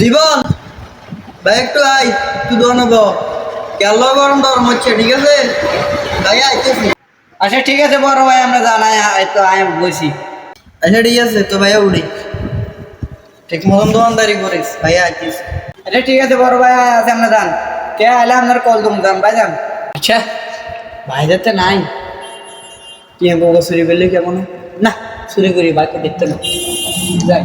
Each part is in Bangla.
জীবন ভাই একটু আই তুই দোকানে ব কেল গরম গরম হচ্ছে ঠিক আছে? ভাই আইতেছি। আচ্ছা ঠিক আছে বড় ভাই আমরা জানাই তো আমি বসি আচ্ছা ঠিক আছে তো ভাইয়া উড়ি ঠিক মতন দোকানদারি করিস ভাইয়া আইতেছি। আচ্ছা ঠিক আছে বড় ভাই আছে আমরা যান। কে আইলে আপনার কল দুম যান ভাই যান। আচ্ছা। ভাই যাতে নাই। কি বউ চুরি করলে কেমন? না চুরি করি বাকি দেখতে না। যাই।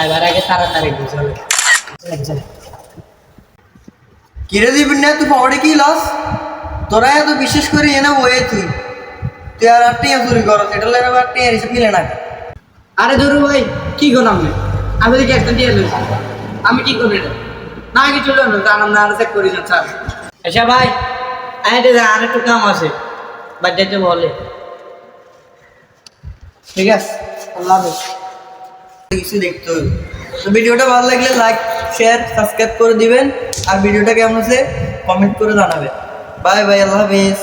আইবার আগে তাড়াতাড়ি বুঝালে কিরে দিবি না তুই পকেটে কি লস? তোরা এত বিশেষ করে এনে বয়ে তুই। তুই আর আটটি চুরি কর লাগে মিলে না। আরে ধরু ভাই কি করলাম আমি আমি দেখি একদম দিয়ে লইছি? আমি কি করব এটা? না কিছু হলো না কারণ আমরা চেক করি না স্যার। আচ্ছা ভাই আরে আর একটু কাম আছে। বাড়িতে বলে। ঠিক আছে আল্লাহ হাফেজ। কিছু দেখতে হবে। তো ভিডিওটা ভালো লাগলে লাইক শেয়ার সাবস্ক্রাইব করে দিবেন। আর ভিডিওটা কেমন আছে কমেন্ট করে জানাবেন। বাই বাই আল্লাহ হাফিজ।